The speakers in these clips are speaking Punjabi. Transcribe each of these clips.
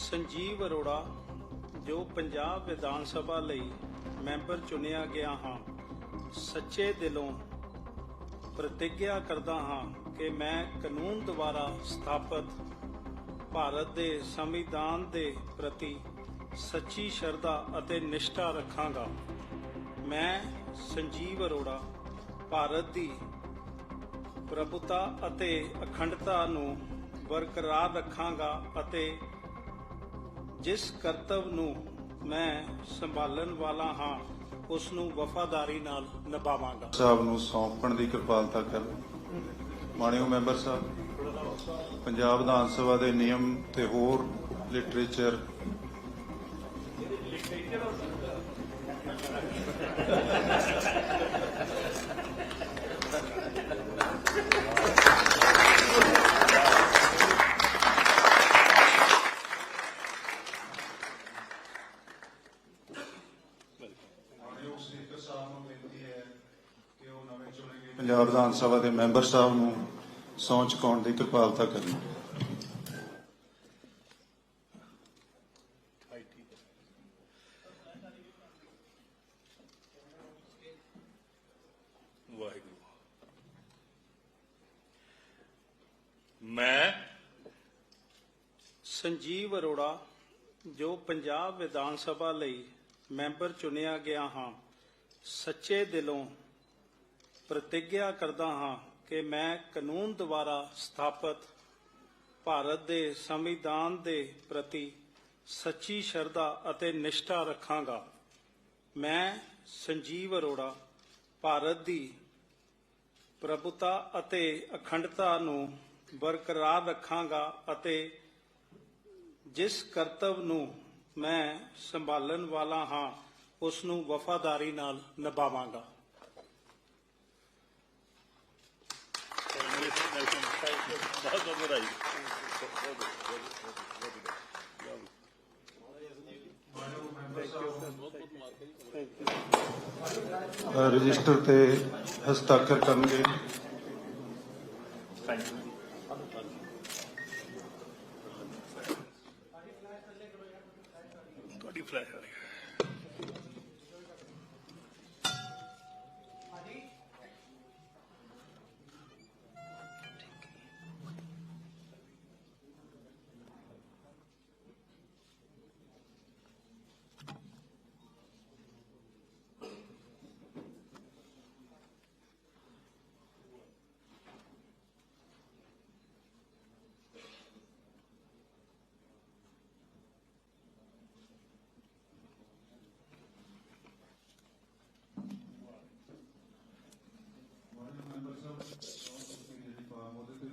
ਸੰਜੀਵ ਅਰੋੜਾ, ਜੋ ਪੰਜਾਬ ਵਿਧਾਨ ਸਭਾ ਲਈ ਮੈਂਬਰ ਚੁਣਿਆ ਗਿਆ ਹਾਂ, ਸੱਚੇ ਦਿਲੋਂ ਪ੍ਰਤੀਗਿਆ ਕਰਦਾ ਹਾਂ ਕਿ ਮੈਂ ਕਾਨੂੰਨ ਦੁਆਰਾ ਸਥਾਪਿਤ ਭਾਰਤ ਦੇ ਸੰਵਿਧਾਨ ਦੇ ਪ੍ਰਤੀ ਸੱਚੀ ਸ਼ਰਧਾ ਅਤੇ ਨਿਸ਼ਠਾ ਰੱਖਾਂਗਾ। ਮੈਂ ਸੰਜੀਵ ਅਰੋੜਾ, ਭਾਰਤ ਦੀ ਪ੍ਰਭੁਤਾ ਅਤੇ ਅਖੰਡਤਾ ਨੂੰ ਬਰਕਰਾਰ ਰੱਖਾਂਗਾ ਅਤੇ ਜਿਸ ਕਰਤਵ ਨੂੰ ਮੈਂ ਸੰਭਾਲਣ ਵਾਲਾ ਹਾਂ, ਉਸ ਨੂੰ ਵਫਾਦਾਰੀ ਨਾਲ ਨਿਭਾਵਾਂਗਾ। ਸਾਹਿਬ ਨੂੰ ਸੌਂਪਣ ਦੀ ਕਿਰਪਾਲਤਾ ਕਰਨ ਮਾਣਯੋਗ ਮੈਂਬਰ ਸਾਹਿਬ, ਪੰਜਾਬ ਵਿਧਾਨ ਸਭਾ ਦੇ ਨਿਯਮ ਤੇ ਹੋਰ ਲਿਟਰੇਚਰ ਮਾਣਯੋਗ ਸਪੀਕਰ ਸਾਹਿਬ ਨੂੰ ਬੇਨਤੀ ਹੈ ਕਿ ਉਹ ਨਵੇਂ ਚੁਣੇ ਗਏ ਪੰਜਾਬ ਵਿਧਾਨ ਸਭਾ ਦੇ ਮੈਂਬਰ ਸਾਹਿਬ ਨੂੰ ਸਹੁੰ ਚੁਕਾਉਣ ਦੀ ਕਿਰਪਾਲਤਾ ਕਰਨ ਮੈਂ ਸੰਜੀਵ ਅਰੋੜਾ, ਜੋ ਪੰਜਾਬ ਵਿਧਾਨ ਸਭਾ ਲਈ ਮੈਂਬਰ ਚੁਣਿਆ ਗਿਆ ਹਾਂ, ਸੱਚੇ ਦਿਲੋਂ ਪ੍ਰਤੀਗਿਆ ਕਰਦਾ ਹਾਂ ਕਿ ਮੈਂ ਕਾਨੂੰਨ ਦੁਆਰਾ ਸਥਾਪਿਤ ਭਾਰਤ ਦੇ ਸੰਵਿਧਾਨ ਦੇ ਪ੍ਰਤੀ ਸੱਚੀ ਸ਼ਰਧਾ ਅਤੇ ਨਿਸ਼ਠਾ ਰੱਖਾਂਗਾ। ਮੈਂ ਸੰਜੀਵ ਅਰੋੜਾ, ਭਾਰਤ ਦੀ ਪ੍ਰਭੁਤਾ ਅਤੇ ਅਖੰਡਤਾ ਨੂੰ ਬਰਕਰਾਰ ਰੱਖਾਂਗਾ ਅਤੇ ਜਿਸ ਕਰਤੱਵ ਨੂੰ ਮੈਂ ਸੰਭਾਲਣ ਵਾਲਾ ਹਾਂ, ਉਸ ਨੂੰ ਵਫਾਦਾਰੀ ਨਾਲ ਨਿਭਾਵਾਂਗਾ। ਬਹੁਤ ਬਹੁਤ ਵਧਾਈ ਰਜਿਸਟਰ ਤੇ ਹਸਤਾਖਰ ਕਰਨਗੇ। ਤੁਹਾਡੀ ਫਲੈਸ਼ ਆ ਰਹੀ ਹੈ।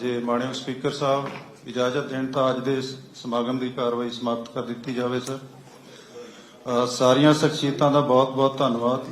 ਜੇ ਮਾਨਯੋਗ ਸਪੀਕਰ ਸਾਹਿਬ ਇਜਾਜ਼ਤ ਦੇਣ ਤਾਂ ਅੱਜ ਦੇ ਸਮਾਗਮ ਦੀ ਕਾਰਵਾਈ ਸਮਾਪਤ ਕਰ ਦਿੱਤੀ ਜਾਵੇ, ਸਰ। ਸਾਰੀਆਂ ਸ਼ਖਸੀਅਤਾਂ ਦਾ ਬਹੁਤ ਬਹੁਤ ਧੰਨਵਾਦ।